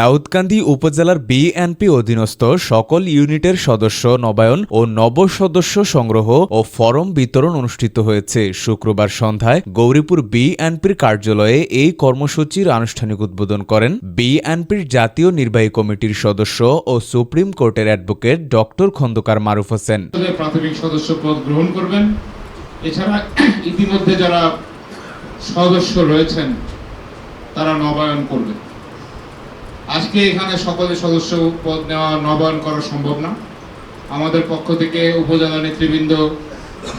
দাউদকান্দি উপজেলার বিএনপি অধীনস্থ সকল ইউনিটের সদস্য নবায়ন ও নব সদস্য সংগ্রহ ও ফরম বিতরণ অনুষ্ঠিত হয়েছে। শুক্রবার সন্ধ্যায় গৌরীপুর বিএনপির কার্যালয়ে এই কর্মসূচির আনুষ্ঠানিক উদ্বোধন করেন বিএনপির জাতীয় নির্বাহী কমিটির সদস্য ও সুপ্রিম কোর্টের অ্যাডভোকেট ডক্টর খন্দকার মারুফ হোসেন। প্রাথমিক সদস্য পদ গ্রহণ করবেন। এছাড়া ইতিমধ্যে যারা সদস্য রয়েছেন, তারা নবায়ন করবেন। আজকে এখানে সকলে সদস্য পদ নেওয়া নবায়ন করা সম্ভব না। আমাদের পক্ষ থেকে উপজেলা নেতৃবৃন্দ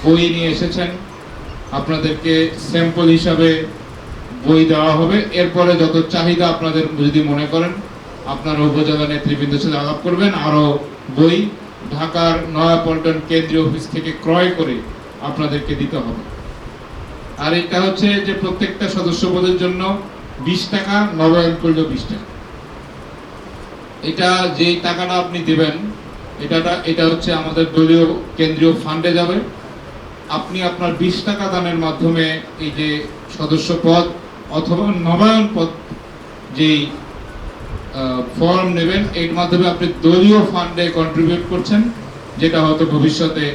বই নিয়ে এসেছেন। আপনাদেরকে স্যাম্পল হিসাবে বই দেওয়া হবে। এরপরে যত চাহিদা আপনাদের যদি মনে করেন, আপনারা উপজেলা নেতৃবৃন্দের সাথে আলাপ করবেন। আরও বই ঢাকার নয়াপল্টন কেন্দ্রীয় অফিস থেকে ক্রয় করে আপনাদেরকে দিতে হবে। আর এটা হচ্ছে যে প্রত্যেকটা সদস্য পদের জন্য বিশ টাকা, নবায়ন করলেও বিশ টাকা। এটা যেই টাকাটা আপনি দেবেন, এটাটা, এটা হচ্ছে আমাদের দলীয় কেন্দ্রীয় ফান্ডে যাবে। আপনি আপনার বিশ টাকা দানের মাধ্যমে এই যে সদস্য পদ অথবা নবায়ন পদ যেই ফর্ম নেবেন, এর মাধ্যমে আপনি দলীয় ফান্ডে কন্ট্রিবিউট করছেন, যেটা হয়তো ভবিষ্যতে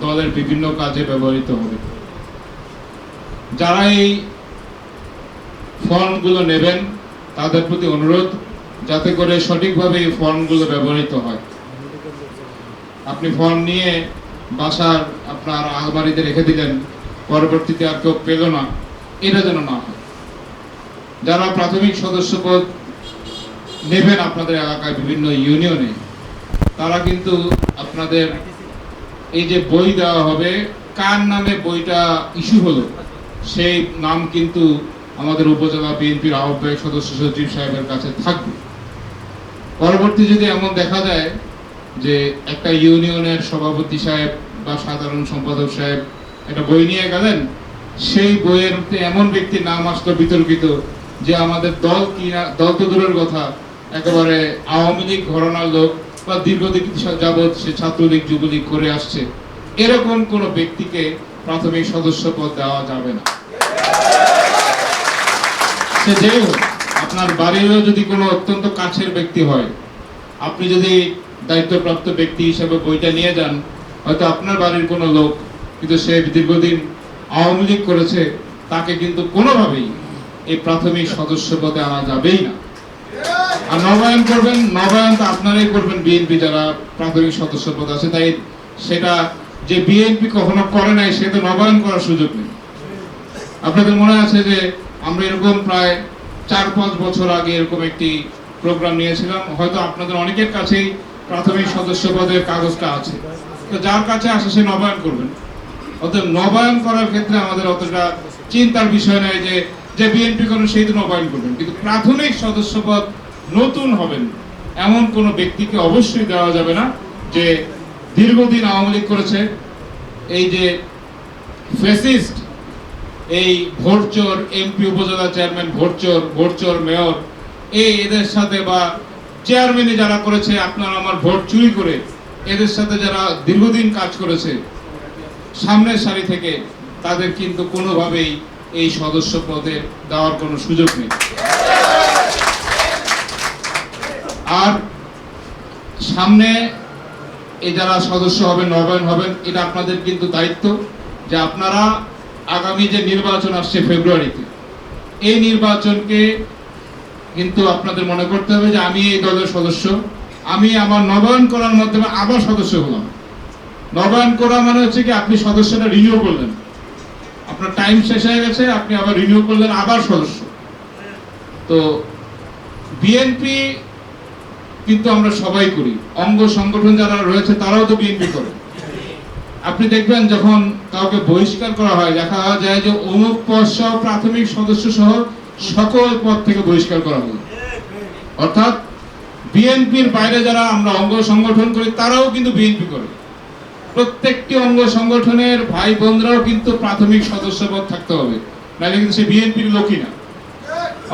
দলের বিভিন্ন কাজে ব্যবহৃত হবে। যারা এই ফর্মগুলো নেবেন, তাদের প্রতি অনুরোধ যাতে করে সঠিকভাবে এই ফর্মগুলো ব্যবহৃত হয়। আপনি ফর্ম নিয়ে বাসার আপনার আলমারিতে রেখে দিলেন, পরবর্তীতে আর কেউ পেল না, এটা যেন না হয়। যারা প্রাথমিক সদস্য পদ নেবেন আপনাদের এলাকায় বিভিন্ন ইউনিয়নে, তারা কিন্তু আপনাদের এই যে বই দেওয়া হবে, কার নামে বইটা ইস্যু হলো, সেই নাম কিন্তু আমাদের উপজেলা বিএনপির আহ্বায়ক সদস্য সচিব সাহেবের কাছে থাকবে। পরবর্তী যদি এমন দেখা যায় যে একটা ইউনিয়নের সভাপতি সাহেব বা সাধারণ সম্পাদক সাহেব একটা বই নিয়ে গেলেন, সেই বইয়ের এমন ব্যক্তির নাম আসলো বিতর্কিত যে আমাদের দল কি দল তো দূরের কথা, একেবারে আওয়ামী লীগ ঘরনার লোক বা দীর্ঘদিন যাবৎ সে ছাত্রলীগ, যুবলীগ করে আসছে। এরকম কোন ব্যক্তিকে প্রাথমিক সদস্য পদ দেওয়া যাবে না। সে যেই হোক। আপনার বাড়িরও যদি কোনো অত্যন্ত কাছের ব্যক্তি হয়, আপনি যদি দায়িত্বপ্রাপ্ত ব্যক্তি হিসেবে বইটা নিয়ে যান, হয়তো আপনার বাড়ির কোনো লোক কিন্তু সে দীর্ঘদিন আওয়ামী লীগ করেছে, তাকে কিন্তু কোনোভাবেই এই প্রাথমিক সদস্য পদে আনা যাবেই না। আর নবায়ন করবেন, নবায়ন তো আপনারাই করবেন, বিএনপি যারা প্রাথমিক সদস্য পদ আছে, তাই সেটা যে বিএনপি কখনো করে নাই, সে তো নবায়ন করার সুযোগ নেই। আপনাদের মনে আছে যে আমরা এরকম প্রায় চার পাঁচ বছর আগে এরকম একটি প্রোগ্রাম নিয়েছিলাম। হয়তো আপনাদের অনেকের কাছেই প্রাথমিক সদস্য পদের কাগজটা আছে। তো যার কাছে আসে সে নবায়ন করবেন। অতএব নবায়ন করার ক্ষেত্রে আমাদের অতটা চিন্তার বিষয় নয় যে যে বিএনপি করেন, সেই তো নবায়ন করবেন। কিন্তু প্রাথমিক সদস্য পদ নতুন হবেন, এমন কোন ব্যক্তিকে অবশ্যই দেওয়া যাবে না যে দীর্ঘদিন আওয়ামী লীগ করেছে। এই যে ফেসিস্ট এই ভোটচোর এমপি উপজেলা চেয়ারম্যান, ভোটচোর ভোটচোর মেয়র, এই এদের সাথে বা চেয়ারম্যানে যারা করেছে, আপনার আমার ভোট চুরি করে এদের সাথে যারা দীর্ঘদিন কাজ করেছে, সামনের সারি থেকে তাদের কিন্তু কোনোভাবেই এই সদস্য পদে দেওয়ার কোনো সুযোগ নেই। আর সামনে এ যারা সদস্য হবেন, নবায়ন হবেন, এটা আপনাদের কিন্তু দায়িত্ব যে আপনারা আগামী যে নির্বাচন আসছে ফেব্রুয়ারিতে, এই নির্বাচনকে কিন্তু আপনাদের মনে করতে হবে যে আমি এই দলের সদস্য, আমি আমার নবায়ন করার মাধ্যমে আবার সদস্য হলাম। নবায়ন করা মানে হচ্ছে কি, আপনি সদস্যটা রিনিউ করলেন। আপনার টাইম শেষ হয়ে গেছে, আপনি আবার রিনিউ করলেন, আবার সদস্য। তো বিএনপি কিন্তু আমরা সবাই করি। অঙ্গ সংগঠন যারা রয়েছে, তারাও তো বিএনপি করে। আপনি দেখবেন যখন কাউকে বহিষ্কার করা হয়, দেখা যায় যে অমুক পদ সহ প্রাথমিক সদস্য সহ সকল পদ থেকে বহিষ্কার করা হলো। অর্থাৎ বিএনপির বাইরে যারা আমরা অঙ্গ সংগঠন করি, তারাও কিন্তু বিএনপি করে। প্রত্যেকটি অঙ্গ সংগঠনের ভাই বোনরাও কিন্তু প্রাথমিক সদস্য পদ থাকতে হবে, নাহলে কিন্তু সে বিএনপির লোকই না।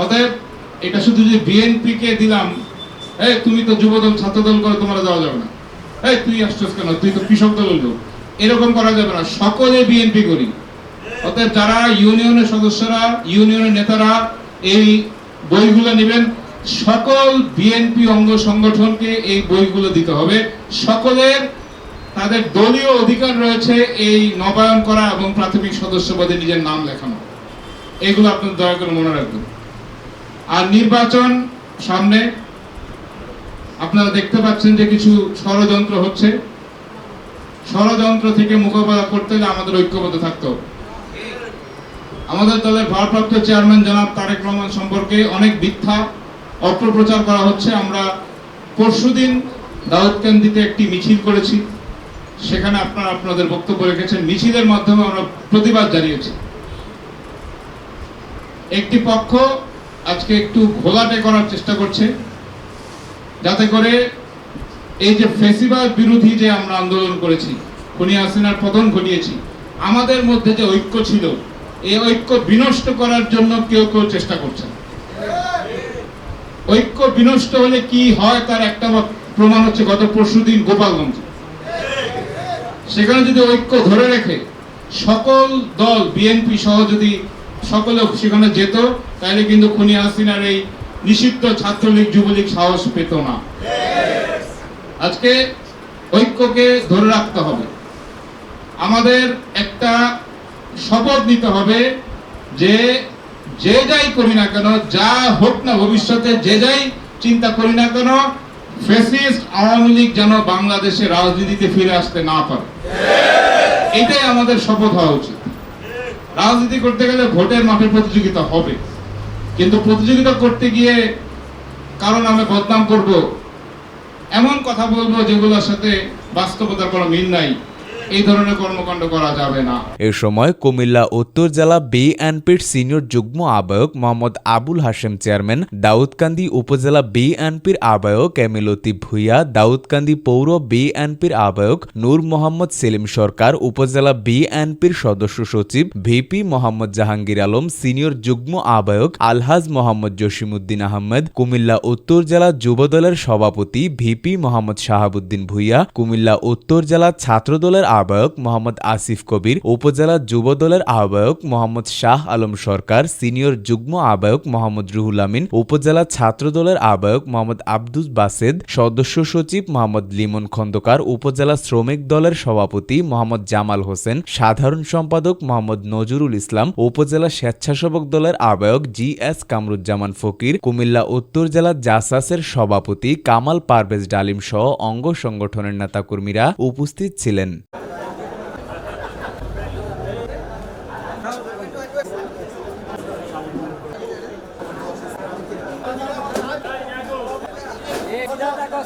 অতএব এটা শুধু যে বিএনপি কে দিলাম, এই তুমি তো যুবদল, ছাত্রদল করে, তোমরা যাওয়া যাবে না। এই তুই আসছিস কেন? তুই তো কৃষক দলের লোক। এরকম করা যাবে না। সকলে বিএনপি করি। অতএব যারা ইউনিয়নের সদস্যরা, ইউনিয়নের নেতারা এই বইগুলো নেবেন, সকল বিএনপি অঙ্গ সংগঠনকে এই বইগুলো দিতে হবে। সকলের তাদের দলীয় অধিকার রয়েছে এই নবায়ন করা এবং প্রাথমিক সদস্য পদে নিজের নাম লেখানো। এগুলো আপনার দয়া করে মনে রাখবেন। আর নির্বাচন সামনে, আপনারা দেখতে পাচ্ছেন যে কিছু ষড়যন্ত্র হচ্ছে। ষড়যন্ত্র থেকে মোকাবেলা করতে হলে আমাদের ঐক্যবদ্ধ থাকতে আমাদের দলের ভারপ্রাপ্ত চেয়ারম্যান জনাব তারেক রহমান সম্পর্কে অনেক মিথ্যা অপপ্রচার করা হচ্ছে। আমরা পরশুদিন দাউদকান্দিতে একটি মিছিল করেছি। সেখানে আপনারা আপনাদের বক্তব্য রেখেছেন। মিছিলের মাধ্যমে আমরা প্রতিবাদ জানিয়েছি। একটি পক্ষ আজকে একটু ঘোলাটে করার চেষ্টা করছে। যাতে করে এই যে ফেসিবাদ বিরোধী যে আমরা আন্দোলন করেছি খুনি হাসিনার পতন ঘটিয়েছি, আমাদের মধ্যে যে ঐক্য ছিল, এই ঐক্য বিনষ্ট করার জন্য কেউ কেউ চেষ্টা করছেন ঐক্য বিনষ্ট হলে কি হয় তার একটা প্রমাণ হচ্ছে গত পরশুদিন গোপালগঞ্জ। সেখানে যদি ঐক্য ধরে রেখে সকল দল, বিএনপি সহ যদি সকলে সেখানে যেত, তাহলে কিন্তু খুনি হাসিনার এই নিষিদ্ধ ছাত্রলীগ, যুবলীগ সাহস পেত না। আজকে ঐক্যকে ধরে রাখতে হবে। আমাদের একটা শপথ নিতে হবে যে যে যাই করি না কেন, যা হোক না ভবিষ্যতে, যে যাই চিন্তা করি না কেন ফেসিস্ট আওয়ামী লীগ যেন বাংলাদেশে রাজনীতিতে ফিরে আসতে না পারে। এটাই আমাদের শপথ হওয়া উচিত। রাজনীতি করতে গেলে ভোটের মাঠে প্রতিযোগিতা হবে। কিন্তু প্রতিযোগিতা করতে গিয়ে কারণ আমি বদনাম করব এমন কথা বলব যেগুলোর সাথে বাস্তবতার কোনো মিল নাই। এই ধরনের কর্মকাণ্ড করা যাবে না। এ সময় কুমিল্লা উত্তর জেলা বিএনপির সিনিয়র যুগ্ম আহ্বায়ক মোহাম্মদ আবুল হাশেম চেয়ারম্যান, দাউদকান্দি উপজেলা বিএনপির আহ্বায়ক এমিলতি ভুইয়া, দাউদকান্দি পৌর বিএনপির আহ্বায়ক নূর মোহাম্মদ সেলিম সরকার, উপজেলা বিএনপির সদস্য সচিব ভিপি মোহাম্মদ জাহাঙ্গীর আলম, সিনিয়র যুগ্ম আহ্বায়ক আলহাজ মোহাম্মদ জসিমউদ্দিন আহমেদ, কুমিল্লা উত্তর জেলা যুবদলের সভাপতি ভিপি মোহাম্মদ শাহাবুদ্দিন ভুইয়া, কুমিল্লা উত্তর জেলা ছাত্রদলের আহ্বায়ক মোহাম্মদ আসিফ কবির, উপজেলা যুব দলের আহ্বায়ক মোহাম্মদ শাহ আলম সরকার, সিনিয়র যুগ্ম আহ্বায়ক মোহাম্মদ রুহুল আমিন, উপজেলা ছাত্র দলের আহ্বায়ক মোহাম্মদ আব্দুস বাসেদ, সদস্য সচিব মোহাম্মদ লিমন খন্দকার, উপজেলা শ্রমিক দলের সভাপতি মোহাম্মদ জামাল হোসেন, সাধারণ সম্পাদক মোহাম্মদ নজরুল ইসলাম, উপজেলা স্বেচ্ছাসেবক দলের আহ্বায়ক জি এস কামরুজ্জামান ফকির, কুমিল্লা উত্তর জেলা জাসাসের সভাপতি কামাল পারভেজ ডালিম সহ অঙ্গ সংগঠনের নেতাকর্মীরা উপস্থিত ছিলেন।